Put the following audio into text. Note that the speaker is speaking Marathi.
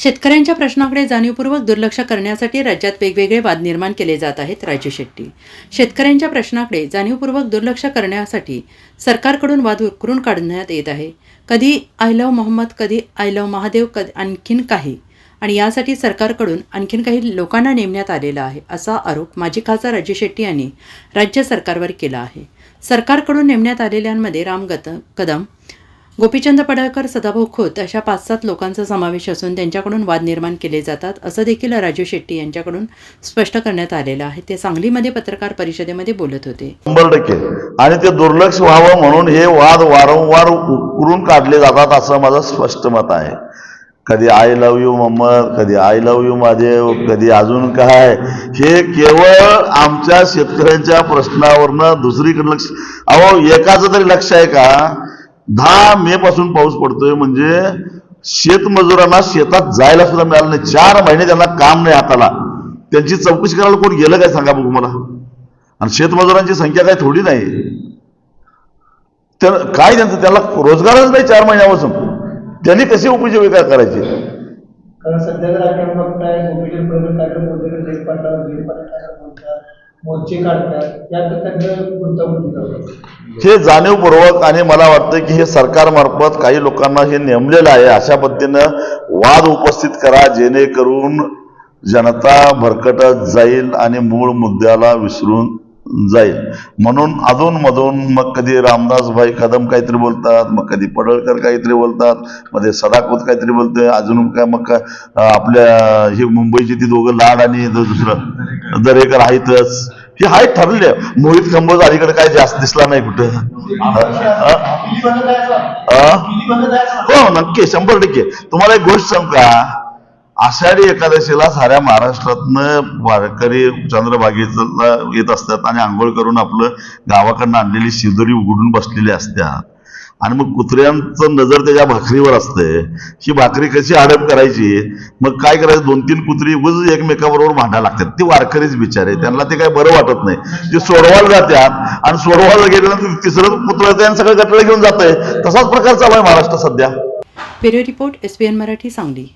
शेतकऱ्यांच्या प्रश्नाकडे जाणीवपूर्वक दुर्लक्ष करण्यासाठी राज्यात वेगवेगळे वाद निर्माण केले जात आहेत राजू शेट्टी. शेतकऱ्यांच्या प्रश्नाकडे जाणीवपूर्वक दुर्लक्ष करण्यासाठी सरकारकडून वाद उकरून काढण्यात येत आहे. कधी आय लव्ह मोहम्मद कधी आय लव्ह महादेव कधी आणखीन काही. आणि यासाठी सरकारकडून आणखीन काही लोकांना नेमण्यात आलेला आहे असा आरोप माजी खासदार राजू शेट्टी यांनी राज्य सरकारवर केला आहे. सरकारकडून नेमण्यात आलेल्यांमध्ये राम गत कदम गोपीचंद पडळकर सदाभाऊ खोत अशा पाच सात लोकांचा समावेश असून त्यांच्याकडून वाद निर्माण केले जातात असं देखील राजू शेट्टी यांच्याकडून स्पष्ट करण्यात आलेलं आहे. ते सांगलीमध्ये पत्रकार परिषदेमध्ये बोलत होते. शंभर टक्के. आणि ते दुर्लक्ष व्हावं म्हणून हे वाद वारंवार उकरून काढले जातात असं माझं स्पष्ट मत आहे. कधी आय लव्ह यू मम्मद कधी आय लव्ह यू महादेव कधी अजून काय? हे केवळ आमच्या शेतकऱ्यांच्या प्रश्नावरनं दुसरीकडे लक्ष अहो एकाचं तरी लक्ष आहे का? दहा मे पासून पाऊस पडतोय म्हणजे शेतमजुरांना शेतात जायला सुद्धा मिळालं नाही. चार महिने त्यांना काम नाही हाताला. त्यांची चौकशी करायला कोण गेलं काय सांगा बघू मला. आणि शेतमजुरांची संख्या काय थोडी नाही. तर काय त्यांचं? त्याला रोजगारच नाही चार महिन्यापासून. त्यांनी कशी उपजीविका करायची? कारण सध्या मोर्चे काढतात यात त्यांचं करतात. हे जाणीवपूर्वक आणि मला वाटतं की हे सरकारमार्फत काही लोकांना हे नेमलेलं आहे अशा पद्धतीनं वाद उपस्थित करा जेणेकरून जनता भरकटत जाईल आणि मूळ मुद्द्याला विसरून जाईल. म्हणून अधूनमधून मग कधी रामदासभाई कदम काहीतरी बोलतात मग कधी पडळकर काहीतरी बोलतात मध्ये सदाकोत काहीतरी बोलतोय अजून काय मग काय आपल्या हे मुंबईची ती दोघं लाड आणि दुसरं दरेकर आहेतच हे आहेत ठरले. मोहित खंबोज अलीकडे काय जास्त दिसला नाही कुठं. हो नक्की. शंभर टक्के. तुम्हाला एक गोष्ट सांग का? आषाढी एकादशीला साऱ्या महाराष्ट्रातनं वारकरी चंद्रबागेला येत असतात आणि आंघोळ करून आपलं गावाकडनं आणलेली शिदोरी उघडून बसलेली असतात आणि मग कुत्र्यांचं नजर त्याच्या भाकरीवर असते. ही भाकरी कशी अडप करायची? मग काय करायचं? दोन तीन कुत्री उगाच एकमेकाबरोबर भांडा लागतात. ती वारकरीच बिचारे. त्यांना ते काय बरं वाटत नाही. ते सोडवायला जातात आणि सोडवायला गेल्यानंतर तिसरं कुत्र आणि सगळं गटला घेऊन जातंय. तसाच प्रकार चालू आहे महाराष्ट्र सध्या. Bureau report S Marathi Sangli.